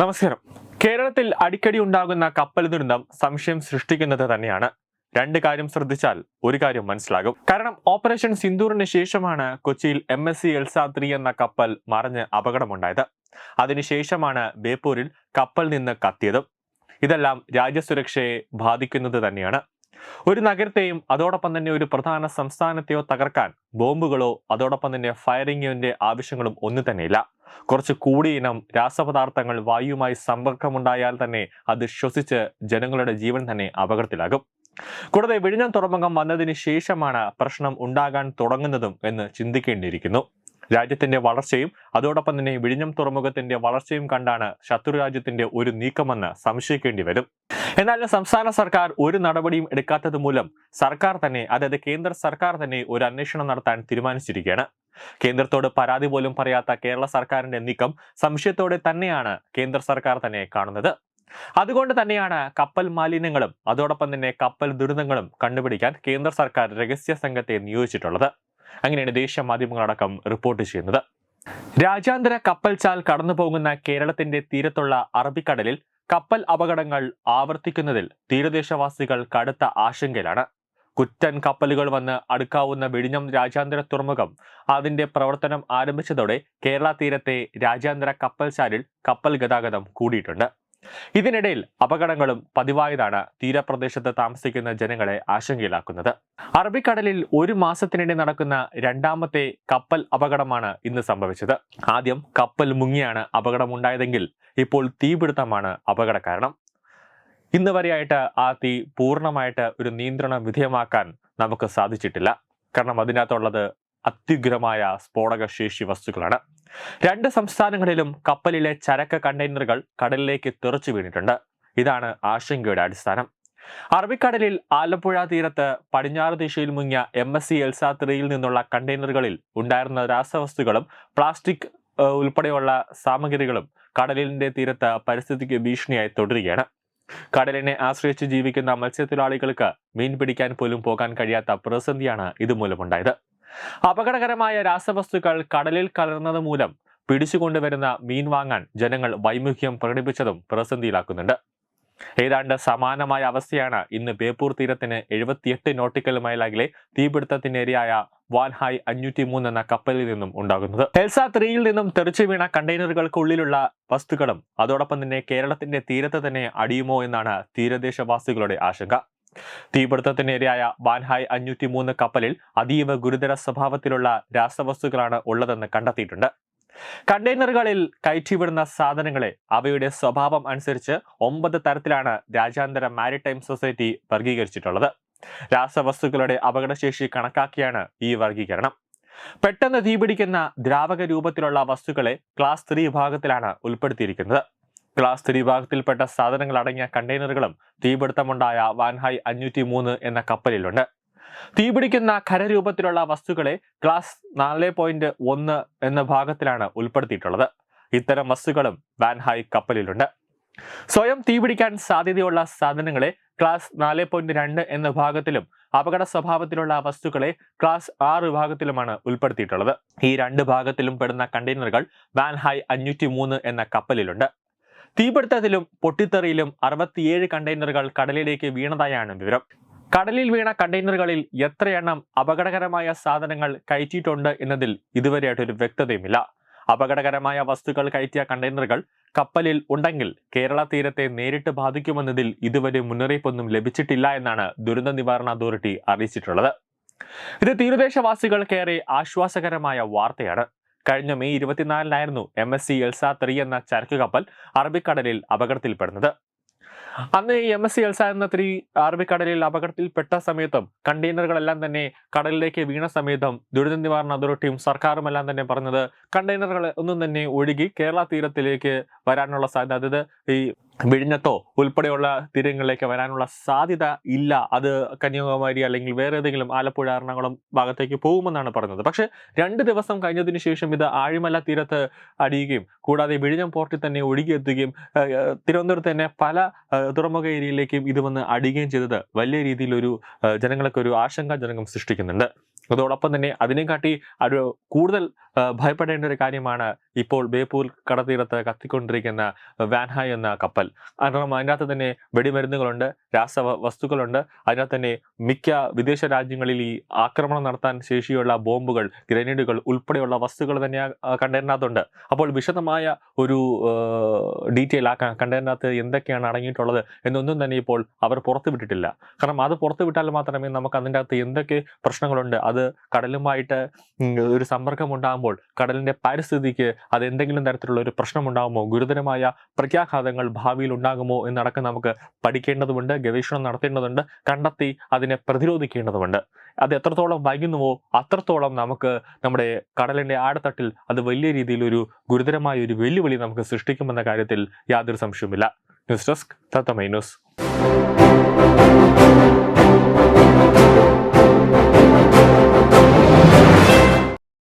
നമസ്കാരം. കേരളത്തിൽ അടിക്കടി ഉണ്ടാകുന്ന കപ്പൽ ദുരന്തം സംശയം സൃഷ്ടിക്കുന്നത് തന്നെയാണ്. രണ്ട് കാര്യം ശ്രദ്ധിച്ചാൽ ഒരു കാര്യം മനസ്സിലാകും. കാരണം ഓപ്പറേഷൻ സിന്ദൂറിന് ശേഷമാണ് കൊച്ചിയിൽ M S C Elsa three എന്ന കപ്പൽ മറിഞ്ഞ് അപകടമുണ്ടായത്. അതിനുശേഷമാണ് ബേപ്പൂരിൽ കപ്പൽ നിന്ന് കത്തിയതും. ഇതെല്ലാം രാജ്യസുരക്ഷയെ ബാധിക്കുന്നത് തന്നെയാണ്. ഒരു നഗരത്തെയും അതോടൊപ്പം തന്നെ ഒരു പ്രധാന സംസ്ഥാനത്തെയോ തകർക്കാൻ ബോംബുകളോ അതോടൊപ്പം തന്നെ ഫയറിംഗിന്റെ ആവശ്യങ്ങളും ഒന്നും തന്നെയില്ല കുറച്ച് കൂടിയിനം രാസപദാർത്ഥങ്ങൾ വായുവുമായി സമ്പർക്കമുണ്ടായാൽ തന്നെ അത് ശ്വസിച്ച് ജനങ്ങളുടെ ജീവൻ തന്നെ അപകടത്തിലാകും. കൂടാതെ വിഴിഞ്ഞം തുറമുഖം വന്നതിന് ശേഷമാണ് പ്രശ്നം ഉണ്ടാകാൻ തുടങ്ങുന്നതും എന്ന് ചിന്തിക്കേണ്ടിയിരിക്കുന്നു. രാജ്യത്തിന്റെ വളർച്ചയും അതോടൊപ്പം തന്നെ വിഴിഞ്ഞം തുറമുഖത്തിന്റെ വളർച്ചയും കണ്ടാണ് ശത്രു ഒരു നീക്കമെന്ന് സംശയിക്കേണ്ടി വരും. എന്നാൽ സംസ്ഥാന സർക്കാർ ഒരു നടപടിയും എടുക്കാത്തത് മൂലം സർക്കാർ തന്നെ അതായത് കേന്ദ്ര സർക്കാർ തന്നെ ഒരു അന്വേഷണം നടത്താൻ തീരുമാനിച്ചിരിക്കുകയാണ്. കേന്ദ്രത്തോട് പരാതി പോലും പറയാത്ത കേരള സർക്കാരിന്റെ നീക്കം സംശയത്തോടെ തന്നെയാണ് കേന്ദ്ര സർക്കാർ തന്നെ കാണുന്നത്. അതുകൊണ്ട് തന്നെയാണ് കപ്പൽ മാലിന്യങ്ങളും അതോടൊപ്പം തന്നെ കപ്പൽ ദുരിതങ്ങളും കണ്ടുപിടിക്കാൻ കേന്ദ്ര സർക്കാർ രഹസ്യ സംഘത്തെ നിയോഗിച്ചിട്ടുള്ളത്. അങ്ങനെയാണ് ദേശീയ മാധ്യമങ്ങളടക്കം റിപ്പോർട്ട് ചെയ്യുന്നത്. രാജ്യാന്തര കപ്പൽ ചാൽ കടന്നു പോകുന്ന കേരളത്തിന്റെ തീരത്തുള്ള അറബിക്കടലിൽ കപ്പൽ അപകടങ്ങൾ ആവർത്തിക്കുന്നതിൽ തീരദേശവാസികൾ കടുത്ത ആശങ്കയിലാണ്. കുറ്റൻ കപ്പലുകൾ വന്ന് അടുക്കാവുന്ന വെടിഞ്ഞം രാജ്യാന്തര തുറമുഖം അതിന്റെ പ്രവർത്തനം ആരംഭിച്ചതോടെ കേരള തീരത്തെ രാജ്യാന്തര കപ്പൽ ചാലിൽ കപ്പൽ ഗതാഗതം കൂടിയിട്ടുണ്ട്. ഇതിനിടയിൽ അപകടങ്ങളും പതിവായതാണ് തീരപ്രദേശത്ത് താമസിക്കുന്ന ജനങ്ങളെ ആശങ്കയിലാക്കുന്നത്. അറബിക്കടലിൽ ഒരു മാസത്തിനിടെ നടക്കുന്ന രണ്ടാമത്തെ കപ്പൽ അപകടമാണ് ഇന്ന് സംഭവിച്ചത്. ആദ്യം കപ്പൽ മുങ്ങിയാണ് അപകടമുണ്ടായതെങ്കിൽ ഇപ്പോൾ തീപിടുത്തമാണ് അപകട കാരണം. ഇന്ന് വരെയായിട്ട് ആ തീ പൂർണമായിട്ട് ഒരു നിയന്ത്രണ വിധേയമാക്കാൻ നമുക്ക് സാധിച്ചിട്ടില്ല. കാരണം അതിനകത്തുള്ളത് അത്യുഗ്രമായ സ്ഫോടക ശേഷി വസ്തുക്കളാണ്. രണ്ട് സംസ്ഥാനങ്ങളിലും കപ്പലിലെ ചരക്ക് കണ്ടെയ്നറുകൾ കടലിലേക്ക് തെറിച്ചു വീണിട്ടുണ്ട്. ഇതാണ് ആശങ്കയുടെ അടിസ്ഥാനം. അറബിക്കടലിൽ ആലപ്പുഴ തീരത്ത് പടിഞ്ഞാറ് ദിശയിൽ മുങ്ങിയ എം എസ് സി എൽസാ ത്രീയിൽ നിന്നുള്ള കണ്ടെയ്നറുകളിൽ ഉണ്ടായിരുന്ന രാസവസ്തുക്കളും പ്ലാസ്റ്റിക് ഉൾപ്പെടെയുള്ള സാമഗ്രികളും കടലിന്റെ തീരത്ത് പരിസ്ഥിതിക്ക് ഭീഷണിയായി തുടരുകയാണ്. കടലിനെ ആശ്രയിച്ച് ജീവിക്കുന്ന മത്സ്യത്തൊഴിലാളികൾക്ക് മീൻ പിടിക്കാൻ പോലും പോകാൻ കഴിയാത്ത പ്രതിസന്ധിയാണ് ഇതുമൂലമുണ്ടായത്. അപകടകരമായ രാസവസ്തുക്കൾ കടലിൽ കലർന്നത് മൂലം പിടിച്ചുകൊണ്ടുവരുന്ന മീൻ വാങ്ങാൻ ജനങ്ങൾ വൈമുഖ്യം പ്രകടിപ്പിച്ചതും പ്രതിസന്ധിയിലാക്കുന്നുണ്ട്. ഏതാണ്ട് സമാനമായ അവസ്ഥയാണ് ഇന്ന് ബേപ്പൂർ തീരത്തിന് എഴുപത്തിയെട്ട് നോട്ടിക്കൽ മൈലാകിലെ തീപിടുത്തത്തിനിരയായ വാൻഹായ് അഞ്ഞൂറ്റി മൂന്ന് എന്ന കപ്പലിൽ നിന്നും ഉണ്ടാകുന്നത്. എൽസ ത്രീയിൽ നിന്നും തെറിച്ചു വീണ കണ്ടെയ്നറുകൾക്കുള്ളിലുള്ള വസ്തുക്കളും അതോടൊപ്പം തന്നെ കേരളത്തിന്റെ തീരത്ത് തന്നെ അടിയുമോ എന്നാണ് തീരദേശവാസികളുടെ ആശങ്ക. തീപിടുത്തത്തിനിരയായ വാൻഹായ് അഞ്ഞൂറ്റി മൂന്ന് കപ്പലിൽ അതീവ ഗുരുതര സ്വഭാവത്തിലുള്ള രാസവസ്തുക്കളാണ് ഉള്ളതെന്ന് കണ്ടെത്തിയിട്ടുണ്ട്. കണ്ടെയ്നറുകളിൽ കയറ്റിവിടുന്ന സാധനങ്ങളെ അവയുടെ സ്വഭാവം അനുസരിച്ച് ഒമ്പത് തരത്തിലാണ് രാജ്യാന്തര മാരിടൈം സൊസൈറ്റി വർഗീകരിച്ചിട്ടുള്ളത് രാസവസ്തുക്കളുടെ അപകടശേഷി കണക്കാക്കിയാണ് ഈ വർഗീകരണം പെട്ടെന്ന് തീപിടിക്കുന്ന ദ്രാവക രൂപത്തിലുള്ള വസ്തുക്കളെ ക്ലാസ് ത്രീ വിഭാഗത്തിലാണ് ഉൾപ്പെടുത്തിയിരിക്കുന്നത്. ക്ലാസ് ത്രീ സാധനങ്ങൾ അടങ്ങിയ കണ്ടെയ്നറുകളും തീപിടുത്തമുണ്ടായ വാൻഹായ് അഞ്ഞൂറ്റി മൂന്ന് എന്ന കപ്പലിലുണ്ട്. തീപിടിക്കുന്ന ഖരരൂപത്തിലുള്ള വസ്തുക്കളെ ക്ലാസ് നാല് പോയിന്റ് ഒന്ന് എന്ന ഭാഗത്തിലാണ് ഉൾപ്പെടുത്തിയിട്ടുള്ളത്. ഇത്തരം വസ്തുക്കളും വാൻഹായ് കപ്പലിലുണ്ട്. സ്വയം തീപിടിക്കാൻ സാധ്യതയുള്ള സാധനങ്ങളെ ക്ലാസ് നാല് പോയിന്റ് രണ്ട് എന്ന ഭാഗത്തിലും അപകട സ്വഭാവത്തിലുള്ള വസ്തുക്കളെ ക്ലാസ് ആറ് വിഭാഗത്തിലുമാണ് ഉൾപ്പെടുത്തിയിട്ടുള്ളത്. ഈ രണ്ട് ഭാഗത്തിലും പെടുന്ന കണ്ടെയ്നറുകൾ വാൻഹായ് അഞ്ഞൂറ്റി മൂന്ന് എന്ന കപ്പലിലുണ്ട്. തീപിടുത്തത്തിലും പൊട്ടിത്തെറിയിലും അറുപത്തിയേഴ് കണ്ടെയ്നറുകൾ കടലിലേക്ക് വീണതായാണ് വിവരം. കടലിൽ വീണ കണ്ടെയ്നറുകളിൽ എത്രയെണ്ണം അപകടകരമായ സാധനങ്ങൾ കയറ്റിയിട്ടുണ്ട് എന്നതിൽ ഇതുവരെയായിട്ടൊരു വ്യക്തതയുമില്ല. അപകടകരമായ വസ്തുക്കൾ കയറ്റിയ കണ്ടെയ്നറുകൾ കപ്പലിൽ ഉണ്ടെങ്കിൽ കേരള തീരത്തെ നേരിട്ട് ബാധിക്കുമെന്നതിൽ ഇതുവരെ മുന്നറിയിപ്പൊന്നും ലഭിച്ചിട്ടില്ല എന്നാണ് ദുരന്ത നിവാരണ അതോറിറ്റി അറിയിച്ചിട്ടുള്ളത്. ഇത് തീരദേശവാസികൾക്കേറെ ആശ്വാസകരമായ വാർത്തയാണ്. കഴിഞ്ഞ May ഇരുപത്തിനാലിനായിരുന്നു M S C Elsa three എന്ന ചരക്ക് കപ്പൽ അറബിക്കടലിൽ അപകടത്തിൽപ്പെടുന്നത്. അന്ന് ഈ എം എസ് സി എൽസ എന്ന ത്രീ അറബിക്കടലിൽ അപകടത്തിൽപ്പെട്ട സമയത്തും കണ്ടെയ്നറുകളെല്ലാം തന്നെ കടലിലേക്ക് വീണ സമയത്തും ദുരിത നിവാരണ അതോറിറ്റിയും സർക്കാരും എല്ലാം തന്നെ പറഞ്ഞത് കണ്ടെയ്നറുകൾ ഒന്നും തന്നെ ഒഴുകി കേരള തീരത്തിലേക്ക് വരാനുള്ള സാധ്യത. അതായത് ഈ വിഴിഞ്ഞത്തോ ഉൾപ്പെടെയുള്ള തീരങ്ങളിലേക്ക് വരാനുള്ള സാധ്യത ഇല്ല. അത് കന്യാകുമാരി അല്ലെങ്കിൽ വേറെ ഏതെങ്കിലും ആലപ്പുഴ എറണാകുളം ഭാഗത്തേക്ക് പോകുമെന്നാണ് പറഞ്ഞത്. പക്ഷേ രണ്ട് ദിവസം കഴിഞ്ഞതിന് ശേഷം ഇത് ആഴിമല തീരത്ത് അടിയുകയും കൂടാതെ വിഴിഞ്ഞം പോർട്ടിൽ തന്നെ ഒഴുകിയെത്തുകയും തിരുവനന്തപുരത്ത് തന്നെ പല തുറമുഖ ഏരിയയിലേക്കും ഇത് വന്ന് അടിയുകയും ചെയ്തത് വലിയ രീതിയിലൊരു ജനങ്ങൾക്ക് ഒരു ആശങ്കാജനകം സൃഷ്ടിക്കുന്നുണ്ട്. അതോടൊപ്പം തന്നെ അതിനെക്കാട്ടി ഒരു കൂടുതൽ ഭയപ്പെടേണ്ട ഒരു കാര്യമാണ് ഇപ്പോൾ ബേപ്പൂർ കടതീരത്ത് കത്തിക്കൊണ്ടിരിക്കുന്ന വാൻഹായ് എന്ന കപ്പൽ. കാരണം അതിനകത്ത് തന്നെ വെടിമരുന്നുകളുണ്ട് രാസ വസ്തുക്കളുണ്ട്. അതിനകത്ത് തന്നെ മിക്ക വിദേശ രാജ്യങ്ങളിൽ ഈ ആക്രമണം നടത്താൻ ശേഷിയുള്ള ബോംബുകൾ ഗ്രനേഡുകൾ ഉൾപ്പെടെയുള്ള വസ്തുക്കൾ തന്നെ കണ്ടെയ്നറിനകത്തുണ്ട്. അപ്പോൾ വിശദമായ ഒരു ഡീറ്റെയിൽ ആ കണ്ടെയ്നറിനകത്ത് എന്തൊക്കെയാണ് അടങ്ങിയിട്ടുള്ളത് എന്നൊന്നും തന്നെ ഇപ്പോൾ അവർ പുറത്തുവിട്ടിട്ടില്ല കാരണം അത് പുറത്തുവിട്ടാൽ മാത്രമേ നമുക്ക് അതിന്റെ അകത്ത് എന്തൊക്കെ പ്രശ്നങ്ങളുണ്ട് അത് കടലുമായിട്ട് ഒരു സമ്പർക്കം ഉണ്ടാകുമ്പോൾ കടലിന്റെ പരിസ്ഥിതിക്ക് അത് എന്തെങ്കിലും തരത്തിലുള്ള ഒരു പ്രശ്നം ഉണ്ടാകുമോ ഗുരുതരമായ പ്രത്യാഘാതങ്ങൾ ഭാവിയിൽ ഉണ്ടാകുമോ എന്നടക്കം നമുക്ക് പഠിക്കേണ്ടതുണ്ട് ഗവേഷണം നടത്തേണ്ടതുണ്ട് കണ്ടെത്തി അതിനെ പ്രതിരോധിക്കേണ്ടതുണ്ട്. അത് എത്രത്തോളം വൈകുന്നുവോ അത്രത്തോളം നമുക്ക് നമ്മുടെ കടലിന്റെ ആഴത്തട്ടിൽ അത് വലിയ രീതിയിൽ ഒരു ഗുരുതരമായ ഒരു വെല്ലുവിളി നമുക്ക് സൃഷ്ടിക്കുമെന്ന കാര്യത്തിൽ യാതൊരു സംശയവുമില്ല. News desk Tatwamayi news.